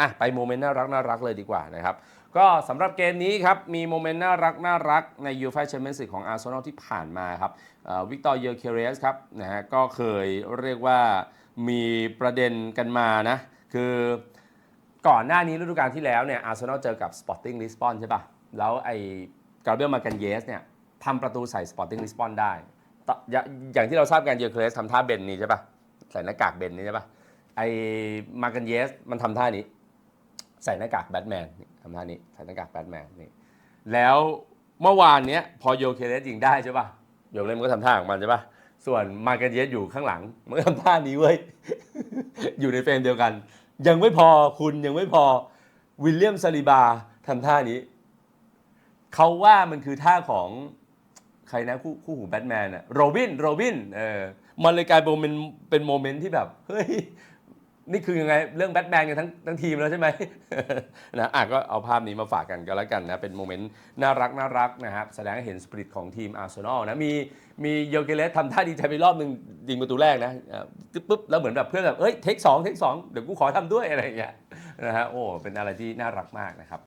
อะไปโมเมนต์น่ารักน่ารักเลยดีกว่านะครับ ก็สำหรับเกมนี้ครับ มีโมเมนต์น่ารักน่ารักในยูฟ่าแชมเปี้ยนส์ลีกของอาร์เซนอลที่ผ่านมาครับวิกตอร์เยอร์เคเรสครับนะฮะก็เคยเรียกว่ามีประเด็นกันมานะ คือก่อนหน้านี้ฤดูกาลที่แล้วเนี่ยอาร์เซนอลเจอกับสปอร์ติ้งลิสบอนใช่ปะแล้วไอ้กาเบรียลมากันเยสเนี่ยทำประตูใส่สปอร์ติ้งลิสบอนได้ตอย่าอย่างที่เราทราบกันเยอร์เคเรสทำท่าเบนนี่ใช่ปะใส่หน้ากากเบนนี่ใช่ปะไอ้มากันเยสมันทำท่านี้ ใส่หน้ากากแบทแมนทำท่านี้ใส่หน้ากากแบทแมนนี่แล้วเมื่อวานเนี้ยพอโยเคเลสยิงได้ใช่ป่ะโยเคเลสมันก็ทำท่าของมันใช่ป่ะส่วนมาเกนเยสอยู่ข้างหลังมันก็ทำท่านี้เว้ยอยู่ในเฟรมเดียวกัน ยังไม่พอคุณยังไม่พอวิลเลียมซาลิบาทำท่านี้เขาว่ามันคือท่าของใครนะคู่คู่หูแบทแมนอะโรบินโรบินเออมันเลยกลายเป็นเป็นโมเมนต์ที่แบบเฮ้ย นี่คือยังไงเรื่องแบทแมนกันทั้งทั้งทีมแล้วใช่ไหมนะอะก็เอาภาพนี้มาฝากกันก็แล้วกันนะ เป็นโมเมนต์น่ารักน่ารักนะครับ แสดงให้เห็นสปิริตของทีมอาร์เซนอลนะ มีมีโยเกเลสทำท่าดีใจไปรอบหนึ่งยิงประตูแรกนะอะปึ๊บปึ๊บแล้วเหมือนแบบเพื่อนแบบเอ้ยเทคสองเทคสองเดี๋ยวกูขอทำด้วยอะไรอย่างเงี้ยนะฮะโอ้เป็นอะไรที่น่ารักมากนะครับ